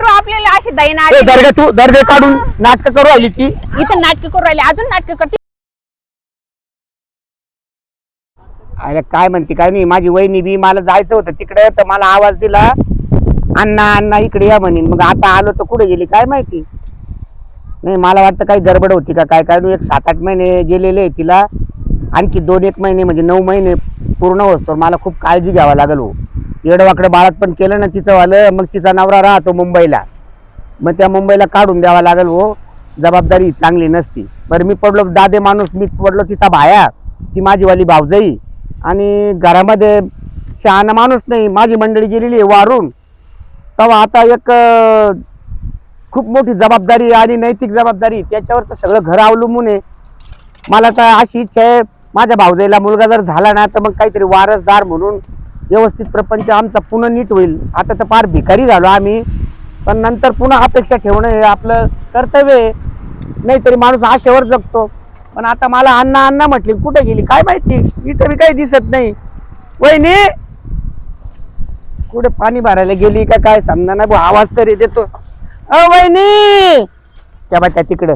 करू आपल्याला अशी दैना ए, दर्गा तू दर्गे काढून नाटक करू आली ती. इथं नाटक करू राहिले अजून नाटक करते. अरे काय म्हणते काय नाही माझी वहिनी बी मला जायचं होतं तिकडे तर मला आवाज दिला अण्णा अण्णा इकडे या म्हणेन मग आता आलो तर कुठे गेली काय माहिती? नाही मला वाटतं काही गडबड होती का काय काय एक सात आठ महिने गेलेले आहे तिला. आणखी दोन एक महिने म्हणजे नऊ महिने पूर्ण होतो मला खूप काळजी घ्यावा लागेल हो. येडवाकडं बाळात पण केलं ना तिचं वालं मग तिचा नवरा राहतो मुंबईला. मग त्या मुंबईला काढून द्यावा लागेल हो. जबाबदारी चांगली नसती. बरं मी पडलो दादे माणूस मी पडलो तिचा भाया ती माझीवाली भावजाई आणि घरामध्ये शहाणा माणूस नाही माझी मंडळी गेलेली आहे वारून. तेव्हा आता एक खूप मोठी जबाबदारी आणि नैतिक जबाबदारी त्याच्यावर तर सगळं घर अवलंबून आहे. मला तर अशी इच्छा आहे माझ्या भावजाईला मुलगा जर झाला ना तर मग काहीतरी वारसदार म्हणून व्यवस्थित प्रपंच आमचा पुन्हा नीट होईल. आता तर फार भिकारी झालो आम्ही. पण नंतर पुन्हा अपेक्षा ठेवणं हे आपलं कर्तव्य आहे. नाहीतरी माणूस आशेवर जगतो. पण आता मला अण्णा अण्णा म्हटली कुठे गेली? काय माहिती? इथं बी काही दिसत नाही. वहिनी! कुठे पाणी भरायला गेली का काय समजा ना आवाज तरी देतो. अ वहिनी! त्या बा त्या तिकडं.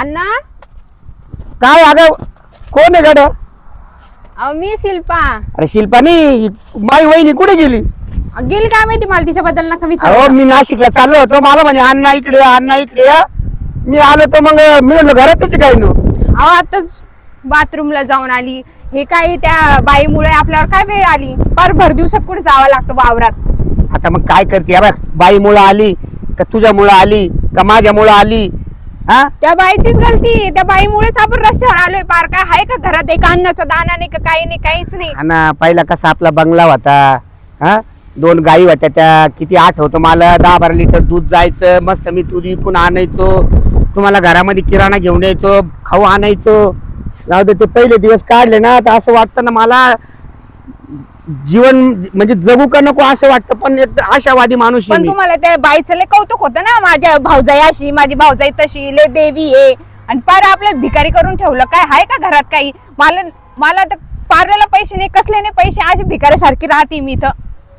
अण्णा! काय अगं कोण आहे गाड्या अहो, मी शिल्पा. अरे शिल्पानी माई वहिनी कुठे गेली? गेली काय माहिती मला तिच्याबद्दल नका अहो विचारू मी नाशिकला चाललो होतो मला म्हणे अण्णा इकडे या, अण्णा इकडे या. मी आलो तर मग मी म्हणलो घरातच काय नो? अहो आताच बाथरूमला जाऊन आली. हे काय त्या बाईमुळे आपल्यावर काय वेळ आली? पर भर दिवसात कुठे जावं लागतं वावरात? आता मग काय करते? बघ बाई मुळे आली का तुझ्या मुळे आली का माझ्या मुळे आली? हा? त्या बाईचीच गलती. त्या बाईमुळेच आपण रस्त्यावर आलोय. पार काय आहे का घरात? एक अन्नाचा दाना नाही का काही नाही काहीच नाही. हा ना पहिला कसा आपला बंगला होता हा? दोन गायी होत्या त्या किती आठवतं मला दहा बारा लिटर दूध जायचं मस्त मी दूध विकून आणायचो. तुम्हाला घरामध्ये किराणा घेऊन यायचो खाऊ आणायचो. जाऊ दे ते पहिले दिवस काढले ना तर असं वाटतं ना मला जीवन म्हणजे जगू का नको असं वाटतं पण एक आशावादी माणूस आहे पण मी. तुम्हाला त्या बाईचं लय कौतुक होतं ना माझ्या भाऊजाई अशी माझी भाऊजाई तशी ले देवी आहे. आणि पार आपल्या भिकारी करून ठेवलं काय आहे का घरात काही? मला मला तर पार्लरला पैसे नाही कसले नाही पैसे अशी भिकाऱ्यासारखी राहते मी इथं.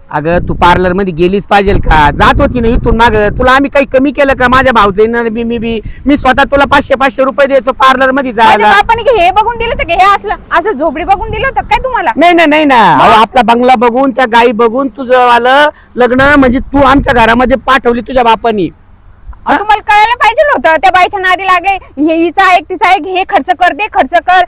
अगं तू पार्लरमध्ये गेलीच पाहिजे का? जात होती ना इथून माग. तुला आम्ही काही कमी केलं का? माझ्या भावजाईनं बी मी बी मी स्वतः तुला पाचशे पाचशे रुपये देतो पार्लरमध्ये माझ्या जायला हे बघून दिलं होतं हे असलं असं झोपडी बघून दिलं होतं काय तुम्हाला? नाही ना नाही ना अहो, आपला बंगला बघून त्या गायी बघून तुझं आलं लग्न म्हणजे तू आमच्या घरामध्ये पाठवली तुझ्या बापानी. तुम्हाला कळायला पाहिजे होतं त्या बाईच्या नादी लागले. हे हिचा एक तिचा एक हे खर्च कर ते खर्च कर.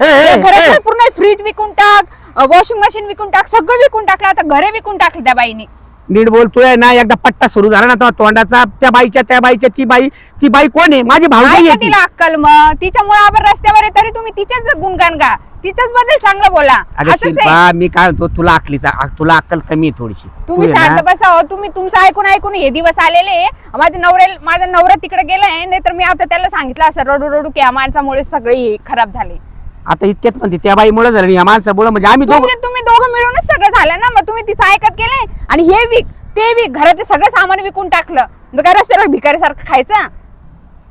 हे. पूर्ण फ्रीज विकून टाक वॉशिंग मशीन विकून टाक सगळं विकून टाकलं. आता घरे विकून टाकली त्या बाईने. नीट बोलतोय ना एकदा पट्टा सुरू झाला ना तो तोंडाचा त्या बाईच्या त्या बाईच्या ती बाई ती बाई कोण आहे? माझी आहे ती. तिला अक्कल मग? तिच्यामुळे आपण रस्त्यावर आहे तरी तुम्ही तिच्याच गुणगान गा तिच्याच बद्दल चांगलं बोला. अगं असंच आहे. शिल्पा मी काय म्हणतो तुला अकलीचा तुला अक्कल कमी आहे थोडीशी. तुम्ही तू आहे शांत बसा हो. तुम्ही तुमचं ऐकून ऐकून हे दिवस आलेले माझ्या नवऱ्या माझा नवरा तिकडे गेलाय नाही तर मी आता त्याला सांगितलं असं रडू रडू की या माणसामुळे सगळे हे खराब झाले. आता इतक्यात म्हणते त्या बाईमुळे झालं या माणसामुळे म्हणजे आम्ही दोघं म्हणजे तुम्ही दोघं मिळूनच सगळं झालं ना? मग तुम्ही तिचं ऐकत गेले? आणि हे विक ते विक घरातले सगळं सामान विकून टाकलं. मग काय रस्त्यावर भिकारीसारखं खायचं?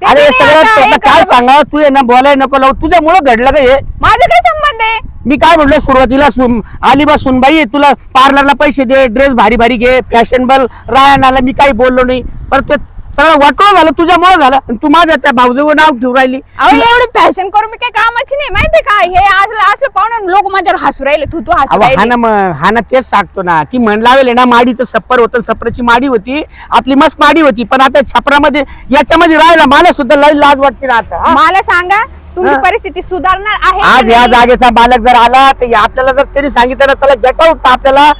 ते अरे तुम्ही सगळं आता तुला हे काय करा- सांगा तू आहे ना बोलाय नको लावू. तुझ्यामुळं घडलं का हे? माझं काय संबंध आहे. मी काय म्हटलं सुरुवातीला सुन आली बा सुनबाई तुला पार्लरला पैसे दे ड्रेस भारी भारी घे फॅशनेबल राहण्याला मी काही बोललो नाही. पण ते सगळं वाटलं झालं तुझ्यामुळे झालं आणि तू माझ्या त्या भाऊजवळ नाव ठेवून राहिली अहो एवढी फॅशन करून मी काय कामाची नाही माहितीये का हे असलं असलं पाहून लोक माझ्यावर हसू राहिले तू तू हसू अहो हा राहिली ना मग हा ना तेच सांगतो ना ती म्हण लावेल ना माडीचं सप्पर होतं सप्परची माडी होती आपली मस्त माडी होती पण आता छपरामध्ये याच्यामध्ये राहिला मला सुद्धा लई लाज वाटते ना आता हा? मला सांगा तुमची हा. परिस्थिती सुधारणार आहे का आज या नाही? जागेचा मालक जर आला तर या- आपल्याला जर त्यांनी सांगितलं ना त्याला गेट आउट आपल्याला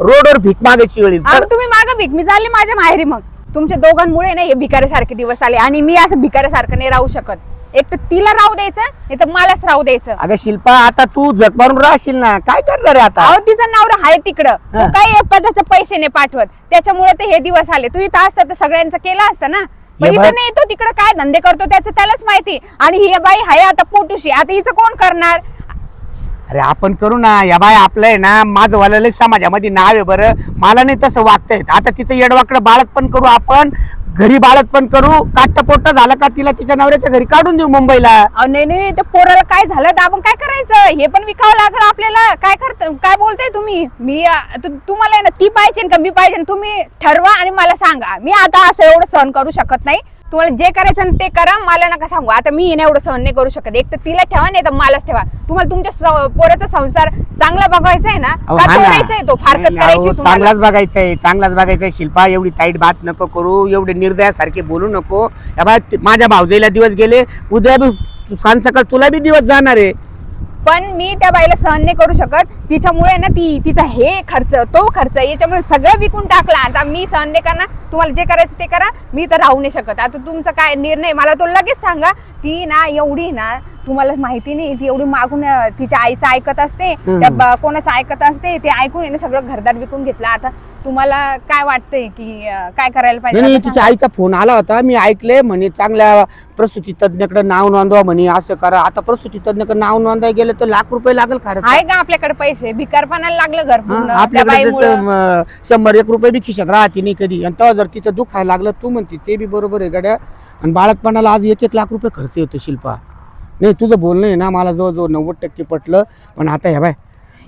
रोडवर भीक मागायची वेळ येईल. अहो, तर तुम्ही मागे भीक मी चालली माझ्या माहेरी मग तुमच्या दोघांमुळे नाही हे भिकाऱ्यासारखे दिवस आले आणि मी असं भिकाऱ्यासारखं नाही राहू शकत. एक तर तिला राहू द्यायचं नाही तर मलाच राहू द्यायचं. अगं शिल्पा आता तू जग मारून राहशील ना. काय करणार आहे आता? अहो तिचा नवरा आहे तिकडं. तो हा. काही पदाचे पैसे नाही पाठवत. त्याच्यामुळे तर हे दिवस आले. तू इथं असता तर सगळ्यांचं केलं असतं ना. पण हे इथं बघ. नाही तो तिकडं. काय धंदे करतो त्याचं त्यालाच माहिती. आणि ही बाई आहे आता पोटूशी. आता हिचं कोण करणार? अरे आपण करू ना. या बाय आपलं आहे ना. माझं वाला लय समाजामध्ये नाव आहे बरं. मला नाही तसं वागतायत. आता तिचं येडवाकडं बाळक पण करू आपण. घरी बाळक पण करू. काट्ट झालं का तिला तिच्या नवऱ्याच्या घरी काढून देऊ मुंबईला? अहो, नाही नाही. त्या पोराला काय झालं? तर आपण काय करायचं? हे पण विकावं लागलं आपल्याला. काय करत काय बोलताय तुम्ही? मी तु- तुम्हाला आहे ना ती पाहिजे का मी पाहिजे. तुम्ही ठरवा आणि मला सांगा. मी आता असं एवढं सहन करू शकत नाही. तुम्हाला जे करायचं ते करा मला नका सांगू. आता मी ना एवढं सहन नाही करू शकत. एक तर तिला ठेवा नाही तर मलाच ठेवा. तुम्हाला तुमच्या स- पोराचा संसार चांगला बघायचा आहे ना अहो, का हा ना. तोडायचा आहे तो? फारकत नाही, करायची अहो, तुम्हाला? चांगलाच बघायचा आहे चांगलाच बघायचा आहे. शिल्पा एवढी ताईट बात नको करू एवढे निर्दयासारखे बोलू नको. या बाय माझ्या भाऊजाईला दिवस गेले उद्या बी सांग सकाळ तुला बी दिवस जाणार आहे. पण मी त्या बाईला सहन नाही करू शकत. तिच्यामुळे ना ती तिचा हे खर्च तो खर्च याच्यामुळे सगळं विकून टाकला. आता मी सहन नाही करणार. तुम्हाला जे करायचं ते करा. मी तर राहू नाही शकत. आता तुमचा काय निर्णय? मला तो लगेच सांगा. ती ना एवढी ना तुम्हाला माहिती नाही. ती एवढी मागून तिच्या आईचं ऐकत असते. त्या कोणाचं ऐकत असते. ते ऐकून सगळं घरदार विकून घेतलं. आता तुम्हाला काय वाटतंय की अं, काय करायला नाही पाहिजे? नाही आता तिच्या. आईचा फोन आला होता मी ऐकले म्हणे चांगल्या प्रसूती तज्ञकडे नाव नोंदवा म्हणे असं करा. आता प्रसूती तज्ञकडे नाव नोंदवायला गेलं तर लाख रुपये लागेल खरं आहे का आपल्याकडे पैसे? भिकारपणाला लागलं घर पूर्ण त्या आपल्याकडे तर- बाईमुळं. शंभर एक रुपये बी खिशात राहते नाही कधी. आणि तेव्हा जर तिचं दुखायला लागलं तू म्हणते ते बी बरोबर आहे गड्या. आणि बाळातपणाला आज एक एक लाख रुपये खर्च येतो शिल्पा. नाही तुझं बोलणं आहे ना मला जवळजवळ नव्वद टक्के पटलं पण आता हे बाय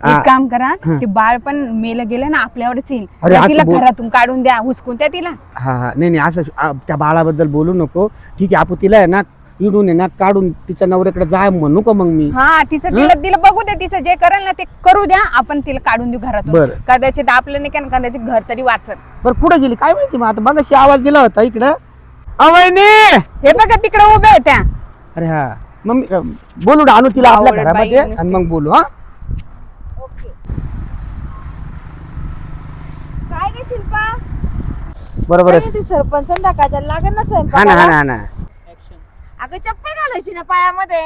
एक काम करा ते बाळ पण मेलं गेलं ना आपल्यावरच येईल. अरे, तर असं तिला बोल- घरातून काढून द्या हुसकून द्या तिला. हा हा. नाही नाही असं आ, त्या बाळाबद्दल बोलू नको. ठीक आहे आपण तिला आहे ना इडून आहे ना काढून तिच्या नवऱ्याकडे जाय म्हणू का मग मी? हा तिचं तिला तिला बघू द्या तिचं जे करेल ना ते करू द्या आपण तिला काढून देऊ घरातून. बरं. कदाचित आपलं नाही का कदाचित घर तरी वाचत बरं कुठे गेली? काय माहिती मग आता? बघा आवाज दिला होता इकडं. अवयनी हे बघा तिकडे उभे आहे त्या. अरे हा. मग मी, अ, बोलू ना आणू तिला आपल्या आवड घरामध्ये आणि मग बोलू हा? गे शिल्पा? बरोबर ते सरपंच संध्याकाळच्या लागेल ना हा ना हा ना स्वयंपाक हा ना. अगं चप्पल घालायची ना पायामध्ये?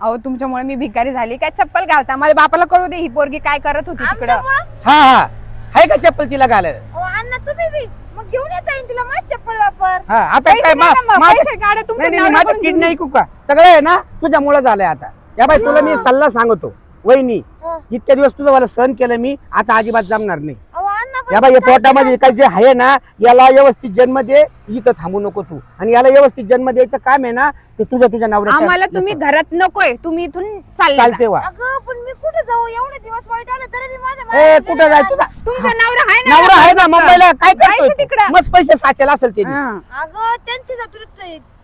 अहो तुमच्यामुळे मी भिकारी झाली. काय चप्पल घालता? माझ्या बापाला कळू दे ही पोरगी काय करत होती तिकडं. आमच्यामुळं? हा हा. आहे का चप्पल तिला घालायला? अहो, अण्णा तुम्ही बी. मग घेऊन येता येईल तिला माझी चप्पल वापर. हा आता पैसे काय नाही ना मा- मग, माझं- पैसे काढा तुमच्या नाही, नाही, माझं नवऱ्याकडून किड घेऊन नाही कुका सगळं आहे ना तुझ्यामुळे झालंय आता. या बाई तुला मी सल्ला सांगतो. वहिनी हं. इतक्या दिवस तुझं मला सहन केलं मी आता अजिबात जमणार नाही. या बाई पोटामध्ये? काय जे आहे ना याला व्यवस्थित जन्म दे इथं थांबू नको तू आणि याला व्यवस्थित जन्म द्यायचं काम आहे ना ते तुझ्या तुझ्या नवऱ्याच्या आम्हाला तुम्ही घरात नकोय तुम्ही इथून चालले चालते जा. वा अगं पण मी कुठे जाऊ एवढे दिवस वाईट आले तरी मी माझ्या ए माहेरी कुठं गेले जाय ना. तुझा तुमचा नवरा आहे ना नवरा आहे ना मुंबईला काय जायचं करतोय तिकडं. तू? मस्त पैसे साचेल असेल ते हा. अगं त्यांचे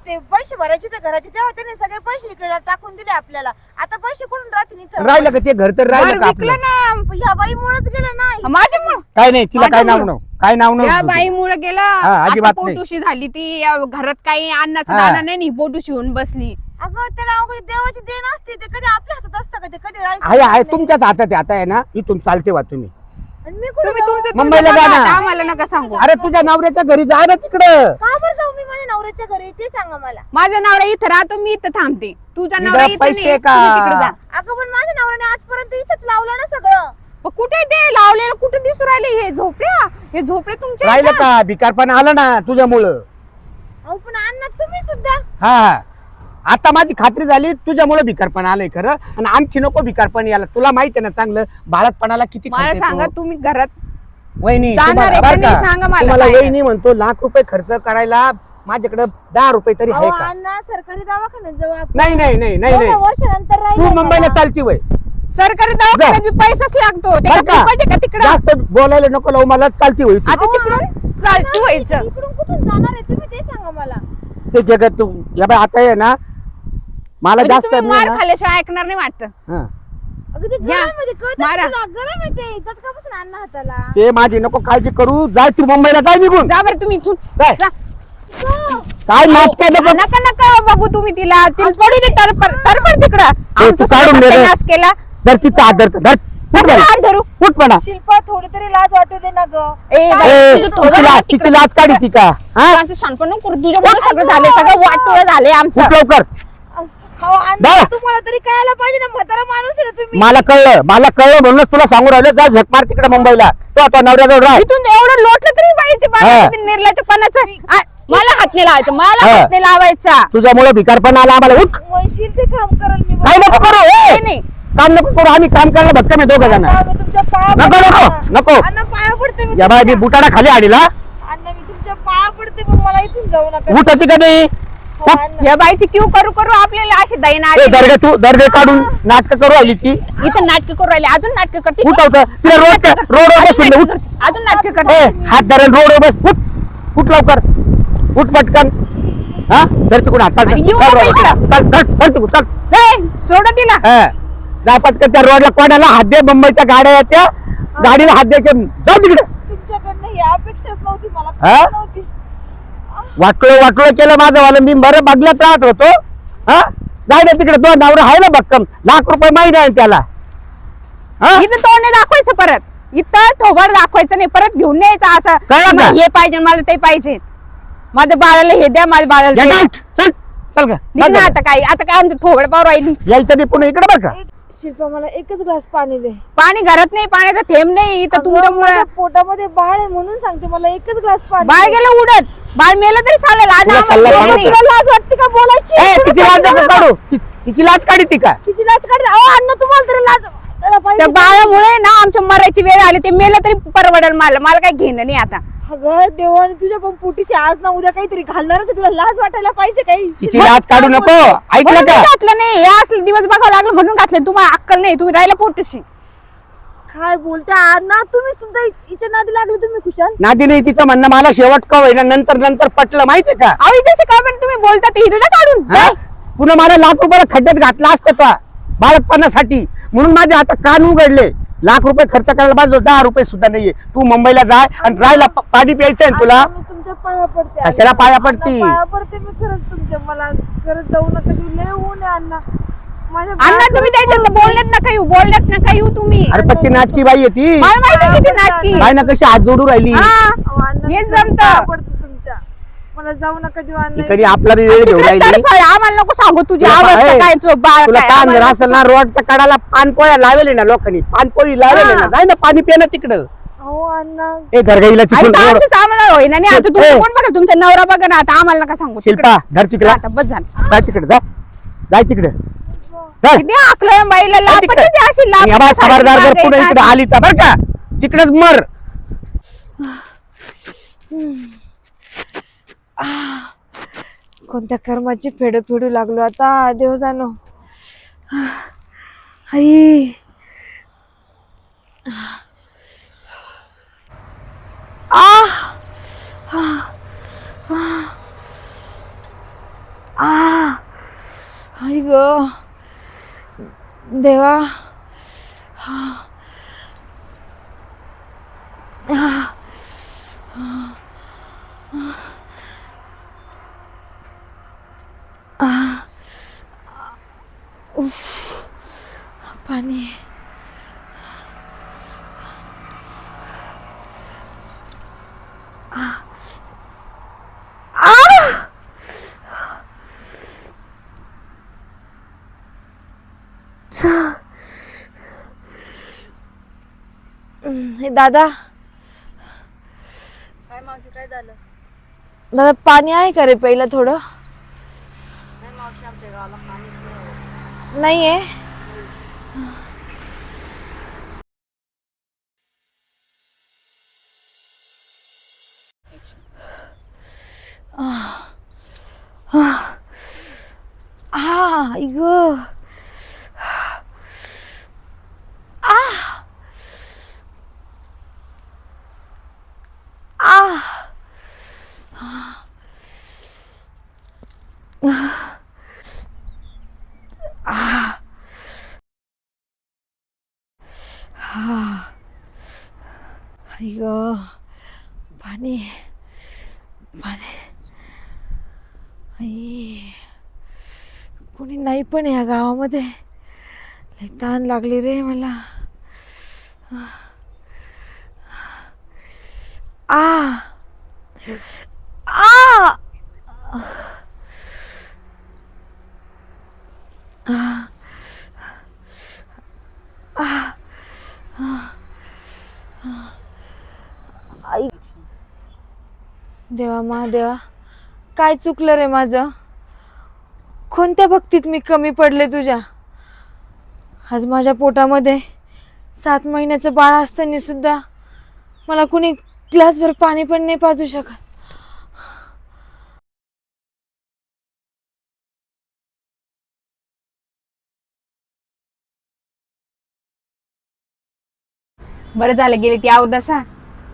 ते पैसे भरायचे ते घराचे तेव्हा त्यांनी सगळे पैसे इकडे टाकून दिले आपल्याला आता पैसे कुठून राहतील इथं राहिलं का ते घर तर राहिलं विकलं ना ह्या बाई गेलं ना माझ्यामुळं काय नाही तिला काय नाव माझ्यामुळं. नव काय नाव या नव बाईमुळे गेलं हा, आता अजिबात नाही. पोटुशी झाली ती या घरात काही अन्नाचा हा. दाना नाही नी, पोटुशी होऊन बसली अगं त्याला अवघड देवाची देण असते ते कधी आपल्या हातात असतं का ते कधी आहे. तुमच्याच हातात आहे आता आहे ना इथून चालते वा तुम्ही आणि मी कुठे तुम्ही जाऊ? तुमचं मुंबईला तुमचं बघा, आम्हाला नका सांगू. अरे तुझ्या नवऱ्याच्या घरी जा ना तिकडं. का बरं जाऊ मी? माझ्या नवऱ्याच्या घरी ते सांगा मला. माझा नवरा इथं राहतो मी इथं थांबते. तुझा तुझा नवरा इथं पैसे नाही का? तुम्ही तिकडे जा. अगं पण माझ्या नवऱ्याने आजपर्यंत इथंच लावलं ना सगळं. मग कुठे ते लावलेलं? कुठे दिसू राहिले हे झोपड्या? हे झोपडे तुमचे राहिलं का? भिकारपण आलं ना तुझ्यामुळं. अहो पण अण्णा तुम्ही सुद्धा. हा हा. आता माझी खात्री झाली तुझ्यामुळे भिकारपण आलंय खरं. आणि आणखी नको भिकारपण याला तुला माहिती आहे ना चांगलं बाळतपणाला किती मला खर्च येतो. सांगा तुम्ही घरात वहिनी जाणार तुम्हाला- आहे का बरं नाही का? मला तुम्हाला काय वहिनी म्हणतो लाख रुपये खर्च करायला माझ्याकडे दहा रुपये तरी आहे अहो का? अण्णा सरकारी दवाखान्यात जाऊ आपण. नाही नाही नाही नाही एवढ्या वर्षानंतर तू राहिलं मुंबईला. चालती वय. सरकारी दवाखान्यात बी पैसाच लागतो. ते का का? फुकट आहे का तिकडं? जास्त बोलायला नको लावू मला चालती होई तू. आता तिकडून चालती व्हायचं. इकडून कुठून जाणार आहे? तुम्ही ते सांगा मला. ते जगत तू या बाई आता आहे ना मला म्हणजे जास्त तुम्ही नाही मार ना. खाल्ल्याशिवाय ऐकणार नाही वाटतं. हा. अगं ते या, गरम आहे ते कळतं का मारा. तुला? गरम आहे ते. चटकापासून अण्णा हाताला. ते माझी नको काळजी करू. जाय तू मुंबईला जाय निघून. जा बरं तुम्ही इथून. जा. काय नाटक नको. नका नका बघू तुम्ही तिला. तिला पडू दे तरफड तरफड तिकडं. आमचं दे रे. नाश केला? धर तिचा हात धर धर. उठ कसं म्हणा. हात धरू? उठ म्हणा. शिल्पा थोडी तरी लाज वाटू दे ना ग. ए बाई, तुझं थोडं तिची ना लाज- तिकडं. तिची लाच काढी ती का? हा? तू असं शानपण नको करू. तुझ्यामुळे सगळं झाले सगळं वाटोळ झाले आमचं. उठ लवकर. हो अण्णा जा. तुम्हाला तरी कळायला पाहिजे ना म्हातारा माणूस आहे ना तुम्ही. मला कळलं मला कळलं म्हणूनच तुला सांगू राहिलं जा झक मार तिकडे मुंबईला. तो आता नवऱ्याजवळ राह. इथून एवढं लोटलं तरी हा. निर्लाच्या पणाचं मला हात नाही लावायचं मला हा. हात नाही लावायचा. तुझ्यामुळे भिकारपण आला आम्हाला. उठ! म्हणशील ते काम करल मी काय नको करू नाही, ए! नाही काम नको करू आम्ही काम करायला भक्कम आहे दोघं जण. अण्णा, मी तुमच्या पाया नको पडते नको ना. नको. अण्णा पाया पडते मी या बाय मी बुटाडा खाली आडीला. अण्णा मी तुमच्या पाया पडते पण मला इथून जाऊ नका. उठाती का नाही? हो, अण्णा. या बाईची क्यू करू करू आपल्याला अशी दैना ए, दर्गा तू दर्गे काढून नाटक करू आली ती. इथं नाटक करू राहिले अजून नाटक करते उठवत तिला रोड रोड बस अजून म्हणलं, नाटकं उठ. करते. अजून नाटक ए करते हात धरण रोड बस. उठ. उठ लवकर. उठ पटकन. हा? धर तिकडून हात चाल आणि येऊ चाल नको रोडला. इकडं. चाल धर धर तिकडून चाल. ए, सोड तिला. हा. जा पटकन त्या रोडला कोणाला हात दे मुंबईच्या गाड्या येत्या गाडीला हात दे जाऊ तिकडे. तुमच्याकडनं ही अपेक्षाच नव्हती मला हा? खरंच नव्हती. वाटलं वाटलं केलं माझं वालं. मी बरं बघल्यात राहत होतो. हा? जाय ना तिकडे तो नवरा आहे ना भक्कम. लाख रुपये माहिती आहे त्याला. हा? इथं तोंड नाही दाखवायचं परत. इथं थोबाड दाखवायचं नाही. परत घेऊन यायचं असं. कळलं का? मला हे पाहिजे मला ते पाहिजे. माझ्या बाळाला हे द्या माझ्या बाळाला ते. चल चल का निघ ना आता काय आता काय आमचं थोबड पाव राहिली? यायचं नाही पुन्हा इकडे का? एक शिल्पा मला एकच ग्लास पाणी दे पाणी घरात नाही पाण्याचा थेंब नाही इथं अगं, तुमच्यामुळे माझ्या पोटामध्ये बाळ आहे म्हणून सांगते मला एकच ग्लास पाणी बाळ दे. गेलं उडत बाळ मेलं तरी चालेल आज तुला आम्हाला. नाही. लाज वाटते का बोलायची ए तिची लाज पाहिजे नको ना? काढू ति- तिची लाज काढी ती का तिची लाज काढते अहो अण्णा तुम्हाला तरी लाज त्याला पाहिजे त्या बाळामुळे ना आमच्या मरायची वेळ आली ते मेलं तरी परवडेल मला. मला काही घेणं नाही आता. अगं देवाने तुझ्या पण पोटीशी आज ना उद्या काहीतरी घालणारच आहे. तुला लाज वाटायला पाहिजे काही. तिची लाज काढू नको. ऐकलं म्हणून का? मी घातलं नाही. हे असले दिवस बघावं लागलं म्हणून घातलं. तुम्हाला अक्कल नाही. तुम्ही राहिला पोटशी. काय बोलते? अण्णा तुम्ही सुद्धा हि- हिच्या नादी लागले तुम्ही खुशाल नादी नाही तिचं म्हणणं. मला शेवट का होईना नंतर नंतर पटलं. माहितीये का? अहो इथे काय पण तुम्ही बोलता ते हिरडा काढून. हा? पुन्हा मला लाख रुपयाला खड्ड्यात घातला असतं का बाळकपणासाठी म्हणून माझे आता कान उघडले. लाख रुपये खर्च करायला बाजू दहा रुपये सुद्धा नाहीये. तू मुंबईला जाय आणि राहायला पाणी प्यायचंय ना तुला? तुमच्या पाया पडते कशाला. पाया पडती? पाया पडते मी खरंच तुमच्या. मला खरंच जाऊ नका देऊ. लय ऊन आहे अण्णा. तुम्ही त्याच्यात. बोलण्यात नका येऊ बोलण्यात नका येऊ तुम्ही. अरे पत्ती नाटकी बाई आहे ती. मला माहिती आहे किती नाटकी. काय ना कशी हात जोडू राहिली? हा. जमतं. मला जाऊ नका देऊ अण्णा कधी आपला बी वेळ घेऊन तिकडे राहिली? तडफड, आम्हाला नको सांगू तुझी तुला पा- अवस्था ए, काय तो बाळ तुला काय काय आम्हाला जर नको असेल ना रोडच्या कडाला पानपोळ्या लावले ना लोकांनी. पानपोळी लावलेले हा. ना जाय ना पाणी पे ना तिकडं. अहो अण्णा. ए दर्गाईला आणि तिकडून तर रोड आमचीच आम्हाला होईना. नाही आता ए. तुमचं कोण बघा तुमचा नवरा बघा ना आता आम्हाला नका सांगू. शिल्पा. धर तिकडे. आता बस झालं. जाय तिकडे जा. जाय तिकडे. धर. किती आकलं बाईला जाय तिकडे. लापतच अशी आणि आबा लापत खबरदार जर पुढे इकडे आली तर बर का? तिकडेच मर. कोणत्या कर्माची फेड फेडू लागलो आता? देव जाणो. आई. आ. आ. आई ग. देवा. पाणी हे दादा. काय मावशी काय झालं? दादा पाणी आहे का रे पहिलं थोडं? नाही मावशी आमच्या गावाला. नाहीये आ ग आ आई 이거 많이, 많이, आई कोणी नाही पण या गावामध्ये लय ताण लागली रे मला आ आ देवा महादेवा काय चुकलं रे माझं? कोणत्या भक्तीत मी कमी पडले तुझ्या? आज माझ्या पोटामध्ये सात महिन्याचं बाळ असताना सुद्धा मला कुणी ग्लासभर पाणी पण नाही पाजू शकत. बरं झालं गेले ती अवदासा.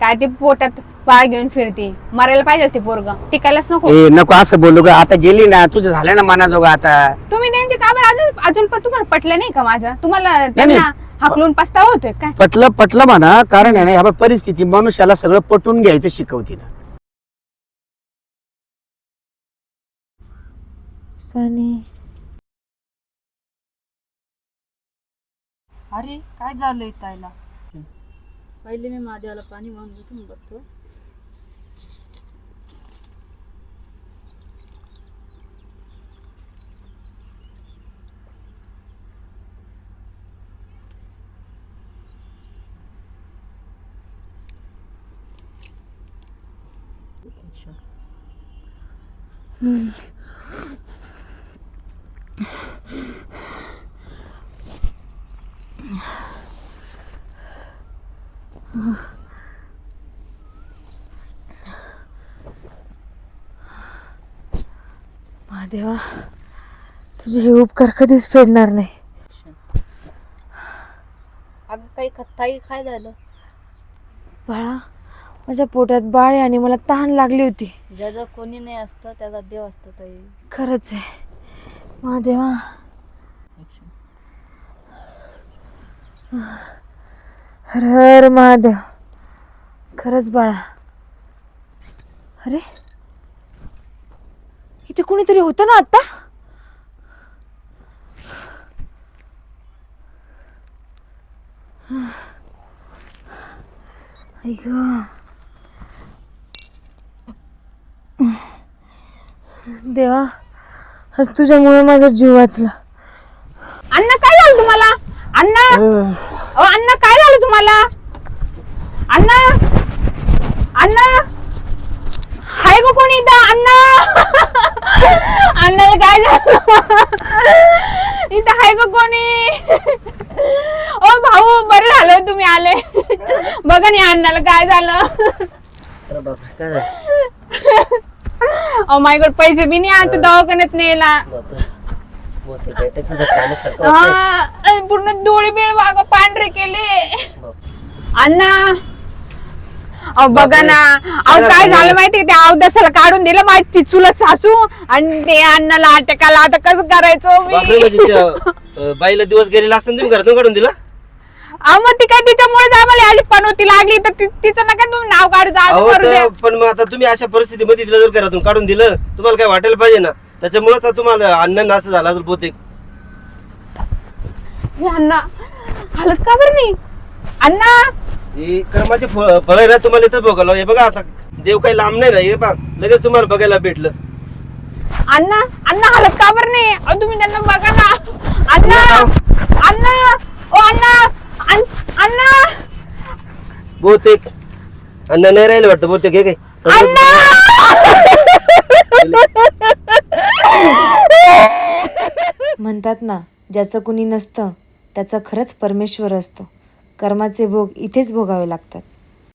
काय ते पोटात बाळ घेऊन फिरते. मरायला पाहिजे ते पोरग. टिकायलाच नको. ए नको असं बोलू ग. आता गेली ना तुझं झालं ना मनाजोग आता. तुम्ही त्यांचे का बरं? अजून अजून पण तुम्हाला पटलं नाही का माझं? तुम्हाला त्यांना हाकलून पस्तावा होतोय काय पटलं पटलं म्हणा. कारण आहे ना ह्या परिस्थिती मनुष्याला सगळं पटून घ्यायचं शिकवते ना. अरे काय झालंय ताईला? पहिले मी माझ्याला पाणी वाहून देतो मग बघतो महादेवा तुझे हे उपकार कधीच फेडणार नाही. अगं काही ताई काय झालं बाळा माझ्या पोटात बाळ आहे आणि मला तहान लागली होती. ज्याचं कोणी नाही असतं त्याचा देव असतो ताई. खरंच आहे. महादेवा. हर हर महादेव. खरंच बाळा. अरे इथे कोणीतरी होतं ना आता? देवा आज तुझ्यामुळे माझा जीव वाचला. अण्णा काय झालं तुम्हाला? अण्णा? अहो अण्णा काय झालं तुम्हाला? अण्णा? अण्णा? हाय गो कोणी इथं अण्णा? अण्णाला काय झालं? इथं हाय गो कोणी ओ भाऊ बरं झालं तुम्ही आले. बघा नाही अण्णाला काय झालं. ओ माय गॉड पैसे बी नाही आता दवाखान्यात नेला. हा, पूर्ण डोळे बिळ वाग पांढरे केले. अण्णा अहो बघा ना. अहो काय झालं माहितीये त्या अवदसाला काढून दिलं माझी ती चुलत सासू आणि ते अण्णाला अटक आला आता कसं करायचं बापरे मी म्हणजे त्या, अं, बाईला दिवस गेलेला असताना तुम्ही घरातून काढून दिला? अहो मग ती काय तिच्यामुळे आम्हाला आली पनवती लागली. तर ती- तिचं नका तुम्ही नाव काढू अहो तर पण मग आता तुम्ही अशा परिस्थितीमध्ये तिला जर घरातून काढून दिलं तुम्हाला काय वाटायला पाहिजे ना? त्याच्यामुळे तर तुम्हाला अन्न नाच झाला तर बहुतेक. हे अण्णा हालत का बरं नाही? अण्णा हे कर्माचे फळ फळ आहे ना तुम्हाला इथं बघायला हे बघा आता देव काही लांब नाही ना हे बघा लगेच तुम्हाला बघायला भेटलं. अण्णा अण्णा हालत का बरं नाही? अहो तुम्ही त्यांना बघा ना. अण्णा अण्णा ओ अण्णा अण्ण- अण्णा. बहुतेक अन्न नाही राहिलं वाटतं बहुतेक हे काय? अण्णा! म्हणतात ना ज्याचं कुणी नसतं त्याचा खरंच परमेश्वर असतो. कर्माचे भोग इथेच भोगावे लागतात.